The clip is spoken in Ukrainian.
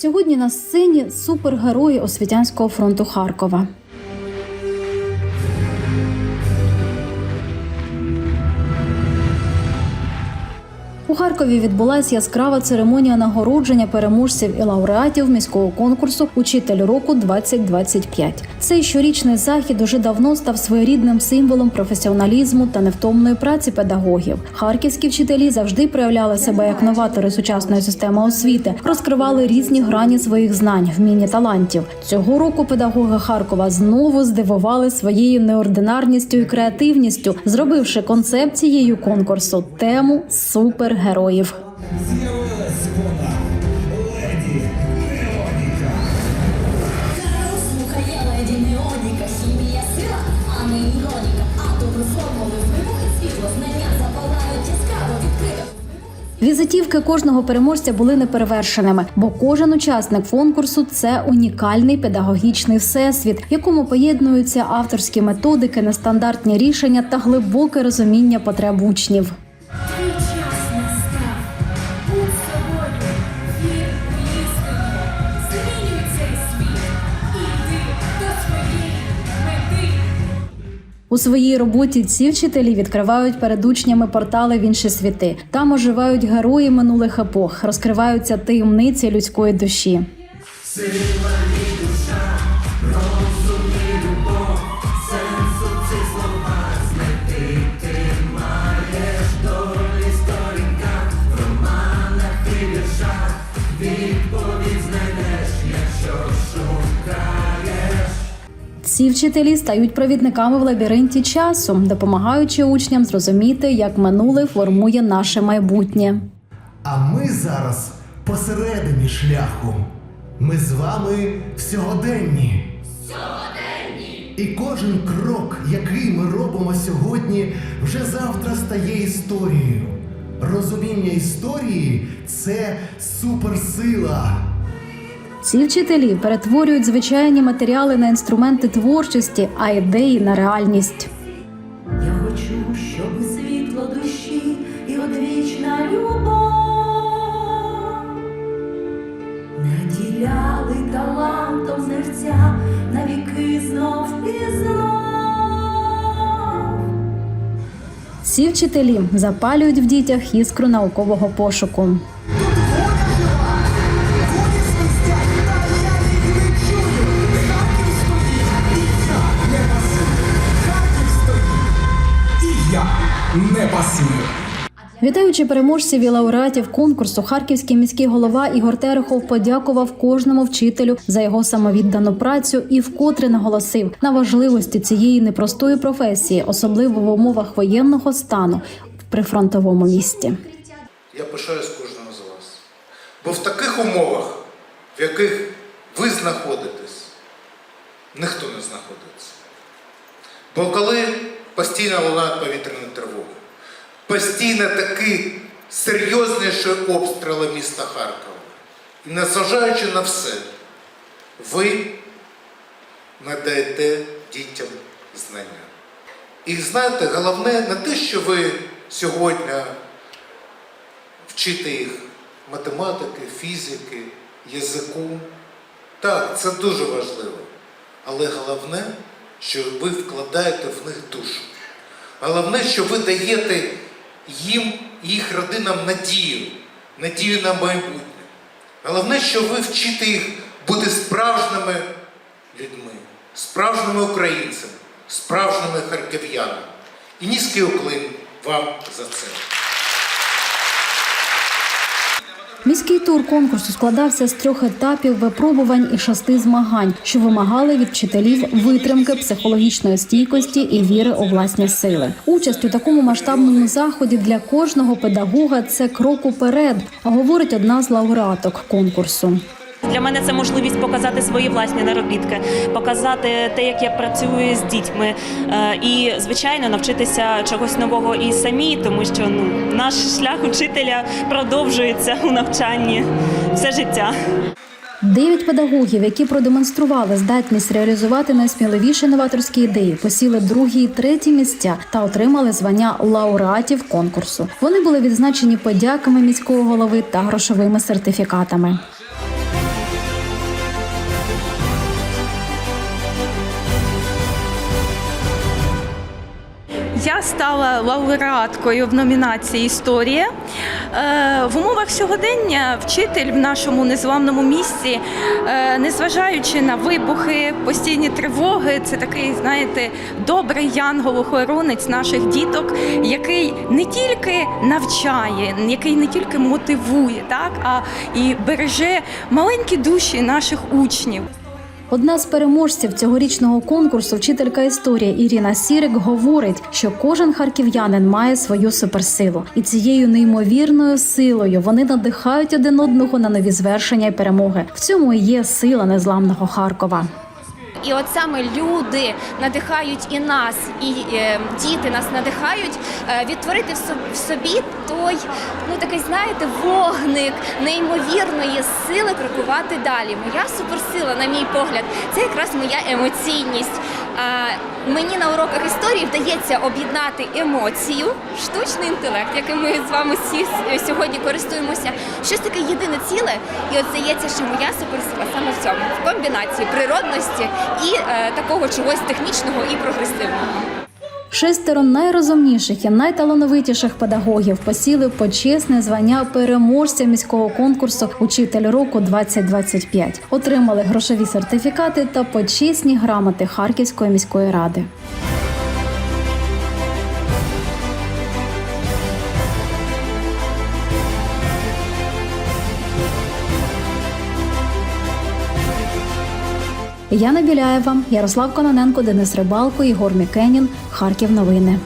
Сьогодні на сцені супергерої освітянського фронту Харкова. У Харкові відбулася яскрава церемонія нагородження переможців і лауреатів міського конкурсу Учитель року 2025 Цей щорічний захід уже давно став своєрідним символом професіоналізму та невтомної праці педагогів. Харківські вчителі завжди проявляли себе як новатори сучасної системи освіти, розкривали різні грані своїх знань, вміння талантів. Цього року педагоги Харкова знову здивували своєю неординарністю і креативністю, зробивши концепцією конкурсу тему супергероїв. З'явилась леді Неоніка. Слухає а не іроніка. Атоми формули, вибухи світло, знання запалають. Візитівки кожного переможця були неперевершеними, бо кожен учасник конкурсу це унікальний педагогічний всесвіт, в якому поєднуються авторські методики, нестандартні рішення та глибоке розуміння потреб учнів. У своїй роботі ці вчителі відкривають перед учнями портали в інші світи. Там оживають герої минулих епох, розкриваються таємниці людської душі. Ці вчителі стають провідниками в лабіринті часу, допомагаючи учням зрозуміти, як минуле формує наше майбутнє. А ми зараз посередині шляху. Ми з вами сьогоденні. Сьогоденні. І кожен крок, який ми робимо сьогодні, вже завтра стає історією. Розуміння історії це суперсила. Ці вчителі перетворюють звичайні матеріали на інструменти творчості, а ідеї на реальність. Я хочу, щоб світло душі і одвічна любов наділяли талантом серця навіки знов і знов. Ці вчителі запалюють в дітях іскру наукового пошуку. Вітаючи переможців і лауреатів конкурсу, харківський міський голова Ігор Терехов подякував кожному вчителю за його самовіддану працю і вкотре наголосив на важливості цієї непростої професії, особливо в умовах воєнного стану в прифронтовому місті. Я пишаюсь кожним з вас. Бо в таких умовах, в яких ви знаходитесь, ніхто не знаходиться. Бо коли постійно лунає повітряна тривога, постійно такі серйозніші обстріли міста Харкова, і незважаючи на все, ви надаєте дітям знання. І знаєте, головне не те, що ви сьогодні вчити їх математики, фізики, язику. Так, це дуже важливо. Але головне, що ви вкладаєте в них душу. Головне, що ви даєте їм, їх родинам надію, надію на майбутнє. Головне, що ви вчите їх бути справжніми людьми, справжніми українцями, справжніми харків'янами. І низький уклин вам за це. Міський тур конкурсу складався з трьох етапів випробувань і шести змагань, що вимагали від вчителів витримки, психологічної стійкості і віри у власні сили. Участь у такому масштабному заході для кожного педагога це крок уперед, говорить одна з лауреаток конкурсу. Для мене це можливість показати свої власні наробітки, показати те, як я працюю з дітьми, е, і звичайно навчитися чогось нового і самі, тому що ну наш шлях учителя продовжується у навчанні все життя. Дев'ять педагогів, які продемонстрували здатність реалізувати найсміливіші новаторські ідеї, посіли другі і треті місця та отримали звання лауреатів конкурсу. Вони були відзначені подяками міського голови та грошовими сертифікатами. Я стала лауреаткою в номінації Історія. Е, В умовах сьогодення вчитель в нашому незламному місці, е, незважаючи на вибухи, постійні тривоги, це такий, знаєте, добрий янгол-охоронець наших діток, який не тільки навчає, який не тільки мотивує, так, а і береже маленькі душі наших учнів. Одна з переможців цьогорічного конкурсу, вчителька історії Ірина Сірик, говорить, що кожен харків'янин має свою суперсилу, і цією неймовірною силою вони надихають один одного на нові звершення і перемоги. В цьому і є сила незламного Харкова. І от саме люди надихають і нас, і е, діти нас надихають е, відтворити в со- в собі той, ну такий, знаєте, вогник неймовірної сили крокувати далі. Моя суперсила, на мій погляд, це якраз моя емоційність. Мені на уроках історії вдається об'єднати емоцію, штучний інтелект, яким ми з вами всі сьогодні користуємося. Щось таке єдине ціле, і от здається, що моя суперсила саме в цьому в комбінації природності і е, такого чогось технічного і прогресивного. Шестеро найрозумніших і найталановитіших педагогів посіли почесне звання переможця міського конкурсу Учитель року 2025 Отримали грошові сертифікати та почесні грамоти Харківської міської ради. Яна Біляєва, Ярослав Кононенко, Денис Рибалко, Ігор Мікенін. Харків. Новини.